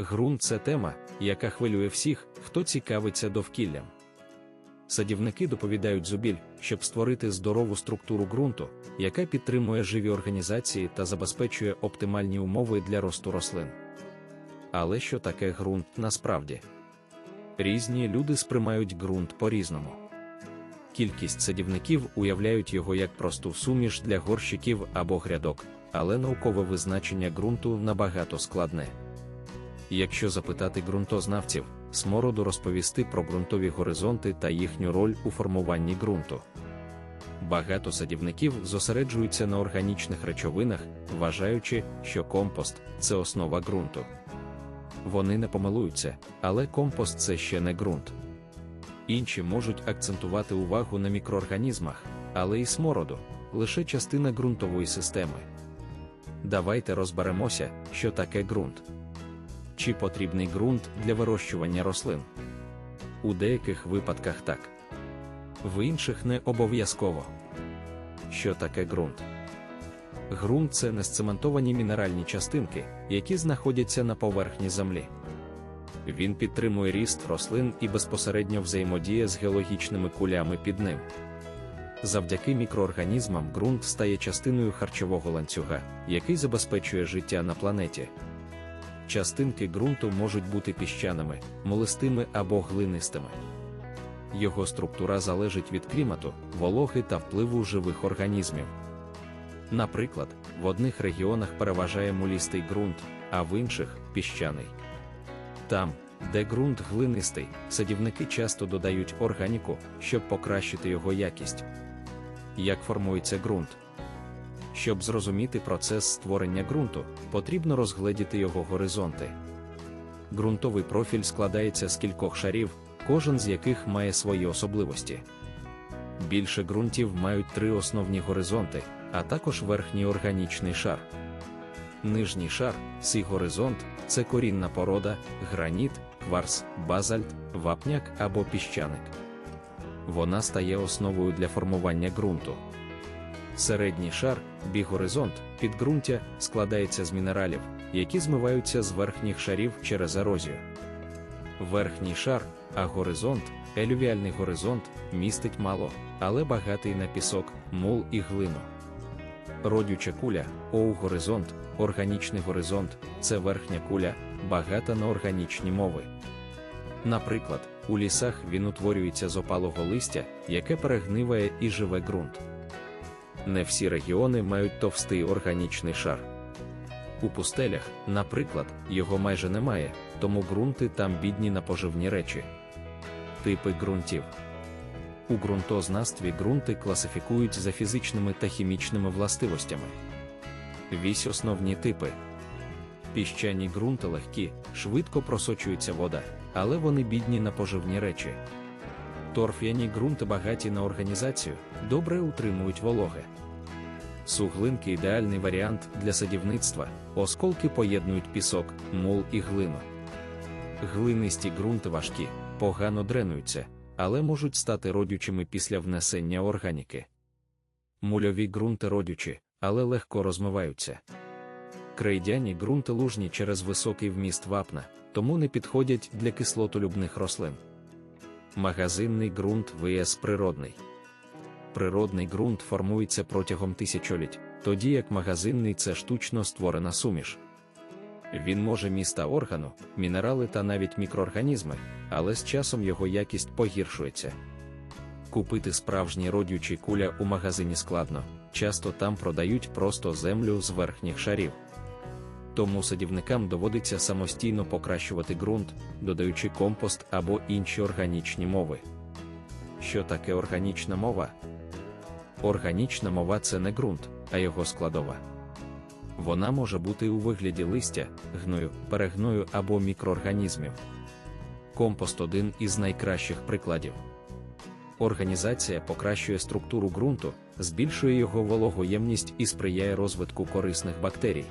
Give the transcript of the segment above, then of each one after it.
Грунт це тема, яка хвилює всіх, хто цікавиться довкіллям. Садівники доповідають зубіль, щоб створити здорову структуру ґрунту, яка підтримує живі організації та забезпечує оптимальні умови для росту рослин. Але що таке ґрунт насправді? Різні люди сприймають ґрунт по-різному. Кількість садівників уявляють його як просту суміш для горщиків або грядок, але наукове визначення ґрунту набагато складне. Якщо запитати ґрунтознавців, смороду розповісти про ґрунтові горизонти та їхню роль у формуванні ґрунту. Багато садівників зосереджуються на органічних речовинах, вважаючи, що компост це основа ґрунту. Вони не помилуються, але компост це ще не ґрунт. Інші можуть акцентувати увагу на мікроорганізмах, але і смороду лише частина ґрунтової системи. Давайте розберемося, що таке ґрунт. Чи потрібний ґрунт для вирощування рослин? У деяких випадках так. В інших не обов'язково. Що таке ґрунт? Ґрунт це несцементовані мінеральні частинки, які знаходяться на поверхні землі. Він підтримує ріст рослин і безпосередньо взаємодіє з геологічними кулями під ним. Завдяки мікроорганізмам ґрунт стає частиною харчового ланцюга, який забезпечує життя на планеті. Частинки ґрунту можуть бути піщаними, молистими або глинистими. Його структура залежить від клімату, вологи та впливу живих організмів. Наприклад, в одних регіонах переважає мулістий ґрунт, а в інших піщаний. Там, де ґрунт глинистий, садівники часто додають органіку, щоб покращити його якість. Як формується ґрунт? Щоб зрозуміти процес створення ґрунту, потрібно розгледіти його горизонти. Ґрунтовий профіль складається з кількох шарів, кожен з яких має свої особливості. Більше ґрунтів мають три основні горизонти, а також верхній органічний шар. Нижній шар, сій горизонт це корінна порода, граніт, кварц, базальт, вапняк або піщаник. Вона стає основою для формування ґрунту. Середній шар, бігоризонт, підґрунтя складається з мінералів, які змиваються з верхніх шарів через ерозію. Верхній шар, а горизонт, елювіальний горизонт, містить мало, але багатий на пісок, мул і глину. Родюча куля, оу горизонт, органічний горизонт це верхня куля, багата на органічні мови. Наприклад, у лісах він утворюється з опалого листя, яке перегниває і живе ґрунт. Не всі регіони мають товстий органічний шар. У пустелях, наприклад, його майже немає, тому ґрунти там бідні на поживні речі. Типи ґрунтів. У ґрунтознавстві ґрунти класифікують за фізичними та хімічними властивостями. Вісь основні типи. Піщані ґрунти легкі, швидко просочується вода, але вони бідні на поживні речі. Торф'яні ґрунти багаті на організацію, добре утримують вологе. Суглинки ідеальний варіант для садівництва, осколки поєднують пісок, мул і глину. Глинисті ґрунти важкі, погано дренуються, але можуть стати родючими після внесення органіки. Мульові ґрунти родючі, але легко розмиваються. Крейдяні ґрунти лужні через високий вміст вапна, тому не підходять для кислотолюбних рослин. Магазинний ґрунт ВС природний. Природний ґрунт формується протягом тисячоліть, тоді як магазинний це штучно створена суміш. Він може міста органу, мінерали та навіть мікроорганізми, але з часом його якість погіршується. Купити справжній родючий куля у магазині складно, часто там продають просто землю з верхніх шарів. Тому садівникам доводиться самостійно покращувати ґрунт, додаючи компост або інші органічні мови. Що таке органічна мова? Органічна мова це не ґрунт, а його складова. Вона може бути у вигляді листя, гною, перегною або мікроорганізмів. Компост один із найкращих прикладів. Організація покращує структуру ґрунту, збільшує його вологоємність і сприяє розвитку корисних бактерій.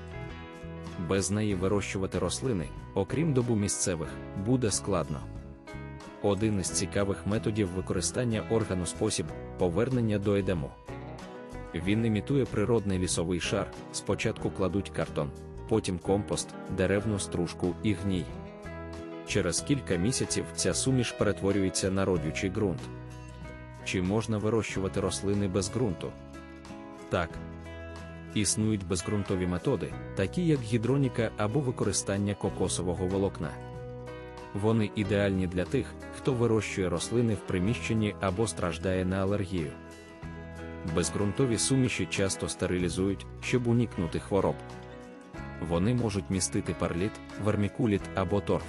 Без неї вирощувати рослини, окрім добу місцевих, буде складно. Один із цікавих методів використання органу спосіб повернення до едему. Він імітує природний лісовий шар, спочатку кладуть картон, потім компост, деревну стружку і гній. Через кілька місяців ця суміш перетворюється на родючий ґрунт. Чи можна вирощувати рослини без ґрунту? Так. Існують безґрунтові методи, такі як гідроніка або використання кокосового волокна. Вони ідеальні для тих, хто вирощує рослини в приміщенні або страждає на алергію. Безґрунтові суміші часто стерилізують, щоб уникнути хвороб. Вони можуть містити парліт, вермікуліт або торф.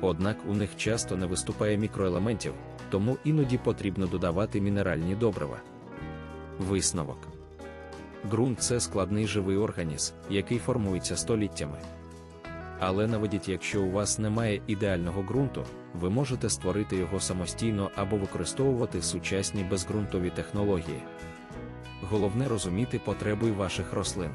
Однак у них часто не виступає мікроелементів, тому іноді потрібно додавати мінеральні добрива. Висновок ґрунт це складний живий організм, який формується століттями. Але навіть якщо у вас немає ідеального ґрунту, ви можете створити його самостійно або використовувати сучасні безґрунтові технології. Головне розуміти потреби ваших рослин.